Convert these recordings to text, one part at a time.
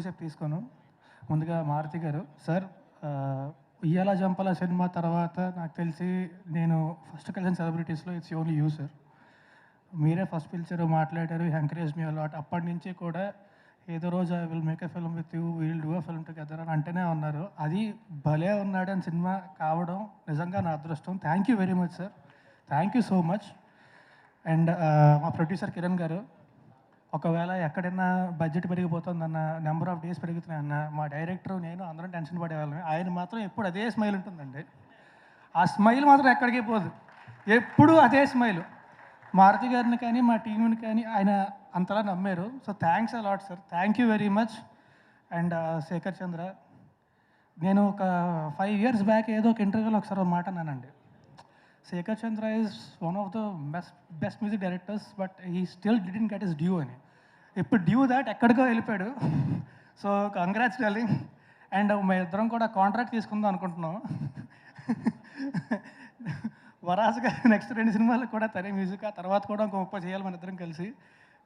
చెప్పి తీసుకోను ముందుగా మారుతి గారు సార్ ఆ, ఉయ్యాల జంపల సినిమా తర్వాత నాకు తెలిసి నేను ఫస్ట్ కలిసిన సెలబ్రిటీస్లో ఇట్స్ ఓన్లీ యూ సార్. మీరే ఫస్ట్ పిలిచారు మాట్లాడారు ఎంకరేజ్ మీ అలాట్. అప్పటి నుంచి కూడా ఏదో రోజు I will make a film with you will do a film together అని అంటేనే ఉన్నారు. అది భలే ఉన్నాడు అని సినిమా కావడం నిజంగా నా అదృష్టం. Thank you very much sir. Thank you so much. And మా ప్రొడ్యూసర్ కిరణ్ గారు ఒకవేళ ఎక్కడైనా బడ్జెట్ పెరిగిపోతుందన్న నెంబర్ ఆఫ్ డేస్ పెరుగుతున్నాయన్న మా డైరెక్టర్ నేను అందరం టెన్షన్ పడేవాళ్ళం ఆయన మాత్రం ఎప్పుడు అదే స్మైల్ ఉంటుందండి. ఆ స్మైల్ మాత్రం ఎక్కడికి పోదు. ఎప్పుడు అదే స్మైల్ మారుతి గారిని కానీ మా టీంని కానీ ఆయన అంతలా నమ్మారు. So thanks a lot sir thank you very much and Shekar Chandra నేను ఒక ఫైవ్ ఇయర్స్ బ్యాక్ ఏదో ఒక ఇంటర్వ్యూలో ఒకసారి మాట అన్నానండి. Shekar Chandra is one of the best, best music directors but he still didn't get his due అని ఇప్పుడు డ్యూ దాట్ ఎక్కడికో వెళ్ళిపోయాడు. సో కంగ్రాట్స్ డార్లింగ్ అండ్ మా ఇద్దరం కూడా కాంట్రాక్ట్ తీసుకుందాం అనుకుంటున్నాం. వరాసుగా నెక్స్ట్ రెండు సినిమాలకు కూడా తనే మ్యూజిక్ ఆ తర్వాత కూడా ఇంకో ముప్పై చేయాలి మన ఇద్దరం కలిసి.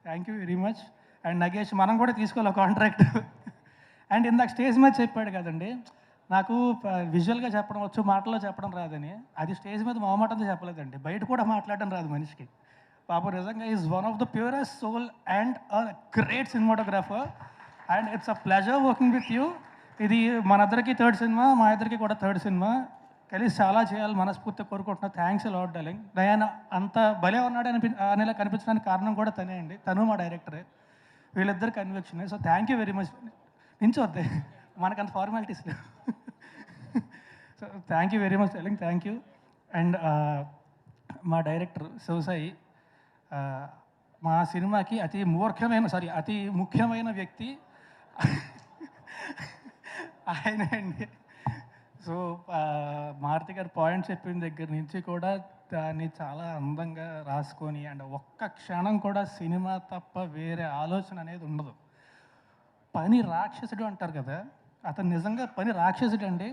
Thank you very much and Nagesh మనం కూడా తీసుకోవాలి కాంట్రాక్ట్ అండ్ ఇందాక స్టేజ్ మీద చెప్పాడు కదండి నాకు విజువల్గా చెప్పడం వచ్చు మాటల్లో చెప్పడం రాదని. అది స్టేజ్ మీద మొహమాటంతో చెప్పలేదండి. బయట కూడా మాట్లాడడం రాదు మనిషికి. పాప నిజంగా is one of the purest soul and a great cinematographer. And it's a pleasure working with you. ఇది మనందరికీ థర్డ్ సినిమా మా ఇద్దరికి కూడా థర్డ్ సినిమా. కలిసి చాలా చేయాలి మనస్ఫూర్తిగా కోరుకుంటున్నా. Thanks lord darling. దయాన అంత భలే ఉన్నాడు అనిపి అనేలా కనిపించడానికి కారణం కూడా తనే అండి. తను మా డైరెక్టరే. వీళ్ళిద్దరు conviction so thank you very much. నించొద్దే. మనకంత ఫార్మాలిటీస్ లేవు. So thank you very much darling thank you and మా డైరెక్టర్ శివసాయి మా సినిమాకి అతి మూర్ఖమైన సారీ అతి ముఖ్యమైన వ్యక్తి ఆయన అండి. సో మారుతి గారు పాయింట్ చెప్పిన దగ్గర నుంచి కూడా దాన్ని చాలా అందంగా రాసుకొని అండ్ ఒక్క క్షణం కూడా సినిమా తప్ప వేరే ఆలోచన అనేది ఉండదు. పని రాక్షసుడు అంటారు కదా అతను నిజంగా పని రాక్షసుడు అండి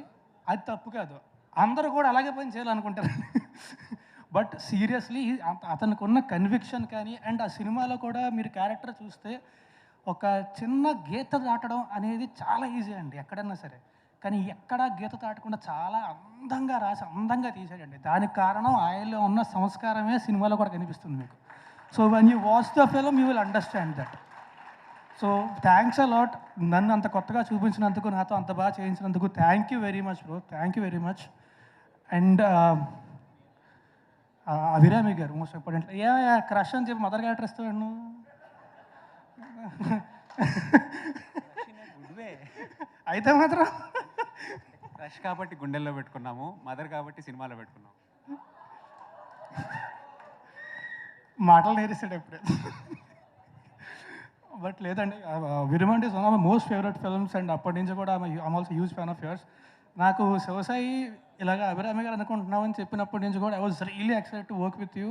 అది తప్పు కాదు. అందరూ కూడా అలాగే పని చేయాలనుకుంటారు. బట్ సీరియస్లీ అతనికి ఉన్న కన్విక్షన్ కానీ అండ్ ఆ సినిమాలో కూడా మీరు క్యారెక్టర్ చూస్తే ఒక చిన్న గీత దాటడం అనేది చాలా ఈజీ అండి ఎక్కడన్నా సరే. కానీ ఎక్కడా గీత దాటకుండా చాలా అందంగా రాసి అందంగా తీసాడండి దానికి కారణం ఆయనలో ఉన్న సంస్కారమే సినిమాలో కూడా కనిపిస్తుంది మీకు. So when you watch the film you will understand that so thanks a lot నన్ను అంత కొత్తగా చూపించినందుకు నాతో అంత బాగా చేయించినందుకు thank you very much bro thank you very much and Abhirami garu most important A crush అని చెప్పి మదర్ క్యారెక్టర్ ఇస్తాడు అయితే మాత్రం. క్రష్ కాబట్టి గుండెల్లో పెట్టుకున్నాము మదర్ కాబట్టి సినిమాలో పెట్టుకున్నాము. మాటలు నేరిస్తాడు ఎప్పుడే బట్ లేదండి Virumandi is one of most favourite films and అప్పటి నుంచి కూడా I'm also huge fan of yours నాకు శివసాయి ఇలాగ అభిరామి గారు అనుకుంటున్నామని చెప్పినప్పటి నుంచి కూడా I was really excited to work with you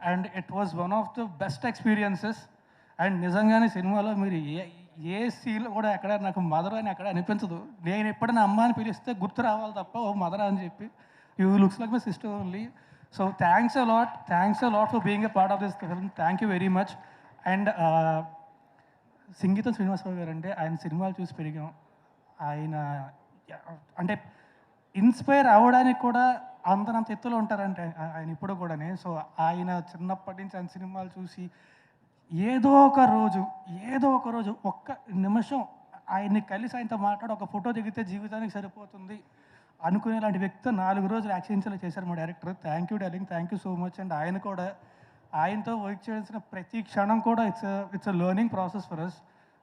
and it was one of the best experiences and నిజంగానే సినిమాలో మీరు ఏ ఏ సీన్ కూడా ఎక్కడ నాకు మదర్ అని ఎక్కడ అనిపించదు. నేను ఎప్పుడైనా అమ్మ అని పిలిస్తే గుర్తు రావాలి తప్ప ఓ మదర్ అని చెప్పి you looks like my sister only so thanks a lot thanks a lot for being a part of this film thank you very much and Singeetam Srinivasarao garu అంటే ఆయన సినిమాలు చూసి పెరిగాం. ఆయన అంటే ఇన్స్పైర్ అవ్వడానికి కూడా అంతనంత ఎత్తులో ఉంటారంటే ఆయన ఇప్పుడు కూడానే. సో ఆయన చిన్నప్పటి నుంచి ఆయన సినిమాలు చూసి ఏదో ఒక రోజు ఏదో ఒక రోజు ఒక్క నిమిషం ఆయన్ని కలిసి ఆయనతో మాట్లాడి ఒక ఫోటో దిగితే జీవితానికి సరిపోతుంది అనుకునేలాంటి వ్యక్తి నాలుగు రోజులు యాక్సిడెన్షియల్ చేశారు మా director. Thank you darling thank you so much. And ఆయన కూడా ఆయనతో వర్క్ చేయాల్సిన ప్రతి క్షణం కూడా it's it's a learning process for us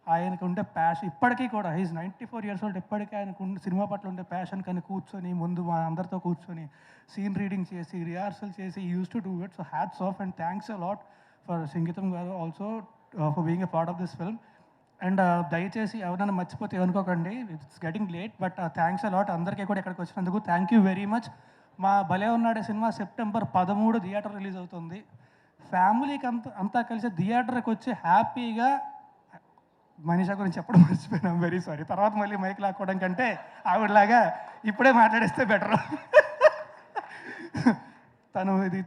ఆయనకు ఉండే ప్యాషన్ ఇప్పటికీ కూడా he's ninety four years old ఇప్పటికీ ఆయనకు ఉండే సినిమా పట్ల ఉండే ప్యాషన్ కానీ కూర్చొని ముందు మా అందరితో కూర్చొని సీన్ రీడింగ్ చేసి రిహార్సల్ చేసి used to do it so hats off and thanks a lot for Singeetam garu also for being a part of this film and దయచేసి ఎవరైనా మర్చిపోతే అనుకోకండి it's getting late but thanks a lot అందరికీ కూడా ఇక్కడికి వచ్చినందుకు thank you very much మా భలే ఉన్నాడే సినిమా సెప్టెంబర్ పదమూడు థియేటర్ రిలీజ్ అవుతుంది. ఫ్యామిలీకి అంత అంతా కలిసి థియేటర్కి వచ్చి హ్యాపీగా మనీషా గురించి చెప్పడం మర్చిపోయినాం వెరీ సారీ తర్వాత మళ్ళీ మైక్ లాక్కోవడం కంటే ఆవిడలాగా ఇప్పుడే మాట్లాడేస్తే బెటర్ తను ఇది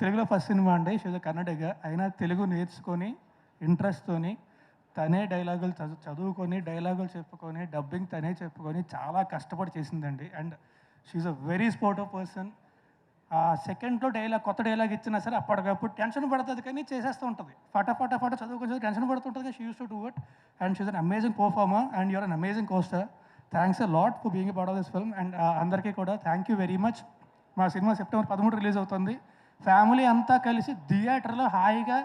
తెలుగులో ఫస్ట్ సినిమా అండి షీజ్ కన్నడగా. అయినా తెలుగు నేర్చుకొని ఇంట్రెస్ట్తోని తనే డైలాగులు చదువు చదువుకొని డైలాగులు చెప్పుకొని డబ్బింగ్ తనే చెప్పుకొని చాలా కష్టపడి చేసిందండి. And she's a very sportive person సెకండ్లో డైలాగ్ కొత్త డైలాగ్ ఇచ్చినా సరే అప్పటికప్పుడు టెన్షన్ పడుతుంది కానీ చేసేస్తూ ఉంటుంది. ఫటాఫట ఫట చదువుకొని tension పడుతుంటుంది she used to do it and she's an amazing performer and you're an amazing costar thanks a lot for being part of this film and అందరికీ కూడా థ్యాంక్ యూ వెరీ మచ్ మా cinema September పదమూడు release అవుతుంది. Family అంతా కలిసి థియేటర్లో హాయిగా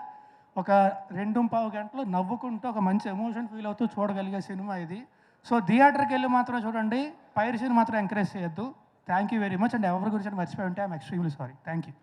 ఒక రెండు పావు గంటలు నవ్వుకుంటూ ఒక మంచి ఎమోషన్ ఫీల్ అవుతూ చూడగలిగే సినిమా ఇది. సో థియేటర్కి వెళ్ళి మాత్రం చూడండి. పైరసీని మాత్రం ఎంకరేజ్ చేయొద్దు. Thank you very much and ఎవరి గురించి మర్చిపోయి ఉంటే I'm extremely sorry thank you